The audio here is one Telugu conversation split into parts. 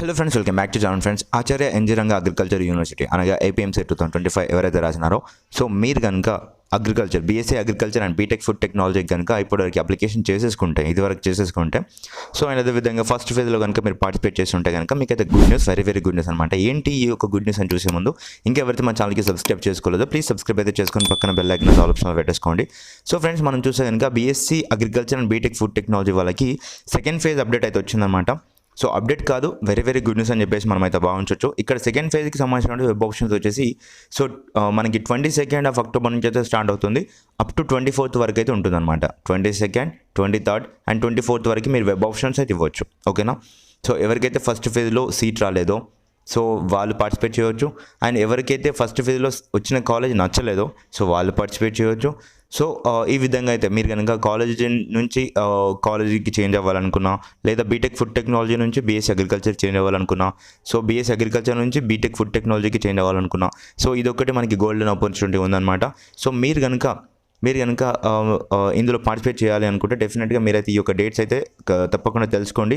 Hello friends welcome back to John friends Acharya engineering agriculture university అనగా APMC two thousand twenty five ఎవరైతే రాసినారో సో మీరు కనుక agriculture BSc agriculture and BTech food technology కనుక ఇప్పటివరకు అప్లికేషన్ చేసేసుకుంటే ఇదివరకు చేసేసుకుంటే సో అండ్ అదేవిధంగా ఫస్ట్ ఫేజ్లో కనుక మీరు పార్టిసిపేట్ చేసి ఉంటే కనుక మీకు అయితే good news very very good news అనమాట ఏంటి ఈ యొక్క గుడ్ న్యూస్ అని చూసే ముందు ఇంకెవరైతే మా ఛానల్కి సబ్స్క్రైబ్ చేసుకోలేదో ప్లీజ్ సబ్స్క్రైబ్ అయితే చేసుకొని పక్కన బెల్ ఐకన్ ఆల్ ఆప్షన్ పెట్టేసుకోండి. సో ఫ్రెండ్స్ మనం చూస్తే కనుక BSc agriculture and BTech food technology వాళ్ళకి సెకండ్ ఫేజ్ అప్డేట్ అయితే వచ్చిందనమాట సో అప్డేట్ కాదు వెరీ వెరీ గుడ్ న్యూస్ అని చెప్పేసి మనం అయితే భావించవచ్చు ఇక్కడ సెకండ్ ఫేజ్కి సంబంధించిన వెబ్ ఆప్షన్స్ వచ్చేసి సో uh, మనకి ట్వంటీ సెకండ్ ఆఫ్ అక్టోబర్ నుంచి అయితే స్టార్ట్ అవుతుంది. అప్ టు ట్వంటీ ఫోర్త్ వరకు అయితే ఉంటుందన్నమాట. Twenty second twenty third and twenty fourth వరకు మీరు వెబ్ ఆప్షన్స్ అయితే ఇవ్వచ్చు. ఓకేనా సో ఎవరికైతే ఫస్ట్ ఫేజ్లో సీట్ రాలేదో సో వాళ్ళు పార్టిసిపేట్ చేయవచ్చు అండ్ ఎవరికైతే ఫస్ట్ ఫేజ్లో వచ్చిన కాలేజ్ నచ్చలేదో సో వాళ్ళు పార్టిసిపేట్ చేయవచ్చు సో ఈ విధంగా అయితే మీరు కనుక కాలేజ్ నుంచి కాలేజీకి చేంజ్ అవ్వాలనుకున్నా లేదా బీటెక్ ఫుడ్ టెక్నాలజీ నుంచి బీఎస్సీ అగ్రికల్చర్ చేంజ్ అవ్వాలనుకున్నా సో బీఎస్సీ అగ్రికల్చర్ నుంచి బీటెక్ ఫుడ్ టెక్నాలజీకి చేంజ్ అవ్వాలనుకున్నా సో ఇదొకటి మనకి గోల్డెన్ ఆపర్చునిటీ ఉందన్నమాట. సో మీరు కనుక మీరు కనుక ఇందులో పార్టిసిపేట్ చేయాలి అనుకుంటే డెఫినెట్గా మీరైతే ఈ యొక్క డేట్స్ అయితే తప్పకుండా తెలుసుకోండి.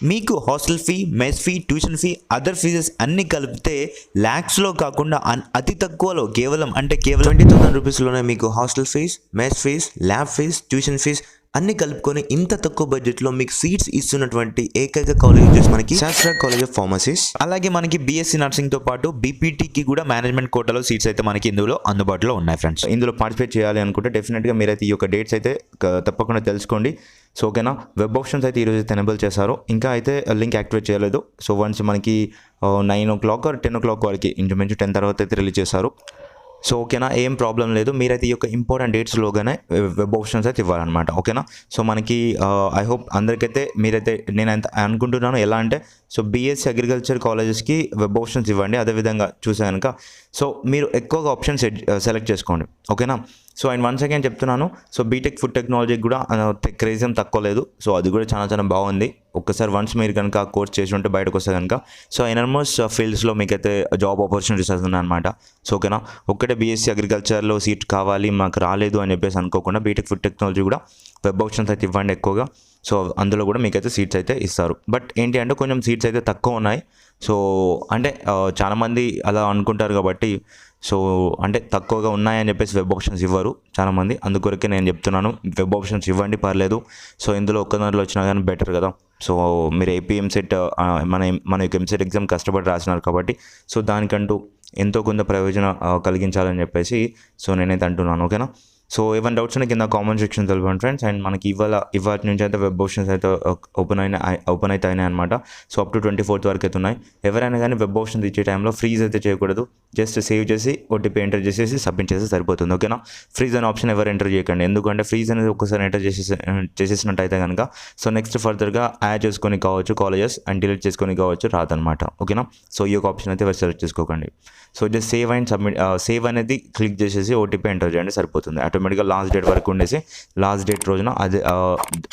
మీకు hostel fee mess fee tuition fee other fees అన్ని కలిపితే ల్యాక్స్లో కాకుండా అన్- అతి తక్కువలో కేవలం అంటే కేవలం ట్వంటీ థౌసండ్ రూపీస్లోనే మీకు hostel fees mess fees lab fees tuition fees అన్ని కలుపుకొని ఇంత తక్కువ బడ్జెట్లో మీకు సీట్స్ ఇస్తున్నటువంటి ఏకైక కాలేజెస్ మనకి శాస్త్ర కాలేజ్ ఆఫ్ ఫార్మసీస్ అలాగే మనకి బీఎస్సీ నర్సింగ్తో పాటు బీపీటీకి కూడా మేనేజ్మెంట్ కోటాలో సీట్స్ అయితే మనకి ఇందులో అందుబాటులో ఉన్నాయి ఫ్రెండ్స్ ఇందులో పార్టిసిపేట్ చేయాలి అనుకుంటే డెఫినెట్గా మీరైతే ఈ యొక్క డేట్స్ అయితే తప్పకుండా తెలుసుకోండి. సో ఓకేనా వెబ్ ఆప్షన్స్ అయితే ఈరోజు అయితే ఎనేబుల్ చేశారు. ఇంకా అయితే లింక్ యాక్టివేట్ చేయలేదు. సో వన్స్ మనకి nine o'clock ten o'clock వరకు ఇంచుమించు టెన్ తర్వాత అయితే రిలీజ్ చేశారు. సో ఓకేనా ఏం ప్రాబ్లం లేదు. మీరైతే ఈ యొక్క ఇంపార్టెంట్ డేట్స్లోగానే వెబ్ ఆప్షన్స్ అయితే ఇవ్వాలన్నమాట. ఓకేనా సో మనకి uh, ఐ హోప్ అందరికైతే మీరైతే నేను ఎంత అనుకుంటున్నాను. ఎలా అంటే సో బీఎస్సీ అగ్రికల్చర్ కాలేజెస్కి వెబ్ ఆప్షన్స్ ఇవ్వండి. అదేవిధంగా చూసే కనుక సో మీరు ఎక్కువగా ఆప్షన్స్ సెలెక్ట్ చేసుకోండి. ఓకేనా సో అండ్ వన్స్ అగైన్ చెప్తున్నాను. సో బీటెక్ ఫుడ్ టెక్నాలజీ కూడా క్రేజ్ ఏం తక్కువ లేదు. సో అది కూడా చాలా చాలా బాగుంది. ఒక్కసారి వన్స్ మీరు కనుక కోర్స్ చేసి ఉంటే బయటకు వస్తే కనుక సో ఎనర్మోస్ ఫీల్డ్స్లో మీకైతే జాబ్ ఆపర్చునిటీస్ వస్తున్నాయన్నమాట. సో ఓకేనా ఒక్కటే బీఎస్సీ అగ్రికల్చర్లో సీట్ కావాలి మాకు రాలేదు అని చెప్పేసి అనుకోకుండా బీటెక్ ఫుడ్ టెక్నాలజీ కూడా వెబ్ ఆప్షన్స్ అయితే ఇవ్వండి ఎక్కువగా. సో అందులో కూడా మీకైతే సీట్స్ అయితే ఇస్తారు. బట్ ఏంటి అంటే కొంచెం సీట్స్ అయితే తక్కువ ఉన్నాయి. సో అంటే చాలామంది అలా అనుకుంటారు కాబట్టి సో అంటే తక్కువగా ఉన్నాయని చెప్పేసి వెబ్ ఆప్షన్స్ ఇవ్వరు చాలామంది. అందుకొరకే నేను చెప్తున్నాను వెబ్ ఆప్షన్స్ ఇవ్వండి పర్లేదు. సో ఇందులో ఒక్క దాంట్లో వచ్చినా కానీ బెటర్ కదా. సో మీరు ఏపీ ఎంసెట్ మన మన యొక్క ఎంసెట్ ఎగ్జామ్ కష్టపడి రాసినారు కాబట్టి సో దానికంటూ ఎంతో కొంత ప్రయోజనం కలిగించాలని చెప్పేసి సో నేనైతే అంటున్నాను ఓకేనా? సో ఏమైనా డౌట్స్ ఉన్నాయి కింద కామెంట్ సెక్షన్ తెలిపండి ఫ్రెండ్స్ అండ్ మనకి ఇవాళ ఇవాటి నుంచి అయితే వెబ్ ఆప్షన్స్ అయితే ఓపెన్ అయిన ఓపెన్ అయితే అయినాయి అనమాట so up to twenty fourth వరకు అయితే ఉన్నాయి. ఎవరైనా కానీ వెబ్ ఆప్షన్స్ ఇచ్చే టైంలో ఫ్రీజ్ అయితే చేయకూడదు. జస్ట్ సేవ్ చేసి ఓటీపీ ఎంటర్ చేసేసి సబ్మిట్ చేస్తే సరిపోతుంది ఓకేనా ఫ్రీజ్ అనే ఆప్షన్ ఎవరు ఎంటర్ చేయకండి. ఎందుకంటే ఫ్రీజ్ అనేది ఒకసారి ఎంటర్ చేసేసి uh, చేసేసినట్టయితే కనుక సో నెక్స్ట్ ఫర్దర్గా యాడ్ చేసుకొని కావచ్చు కాలేజెస్ అండ్ డిలీట్ చేసుకొని కావచ్చు రాదనమాట ఓకేనా సో ఈ యొక్క ఆప్షన్ అయితే ఎవరు సెలెక్ట్ చేసుకోకండి. So just save and submit save అనేది క్లిక్ చేసేసి ఓటీపీ ఎంటర్ చేయండి సరిపోతుంది. ఆటోమేటిక్గా లాస్ట్ డేట్ వరకు ఉండేసి లాస్ట్ డేట్ రోజున అది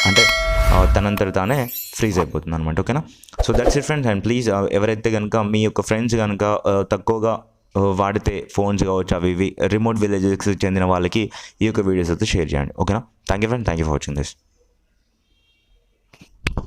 అంటే ఆ, తనంతట తానే ఫ్రీజ్ అయిపోతుంది అనమాట ఓకేనా? So that's it friends and please ఎవరైతే కనుక మీ యొక్క ఫ్రెండ్స్ కనుక తక్కువగా వాడితే ఫోన్స్ కావచ్చు అవి ఇవి రిమోట్ విలేజెస్కి చెందిన వాళ్ళకి ఈ యొక్క వీడియోస్ అయితే షేర్ చేయండి ఓకేనా? Thank you friend thank you for watching this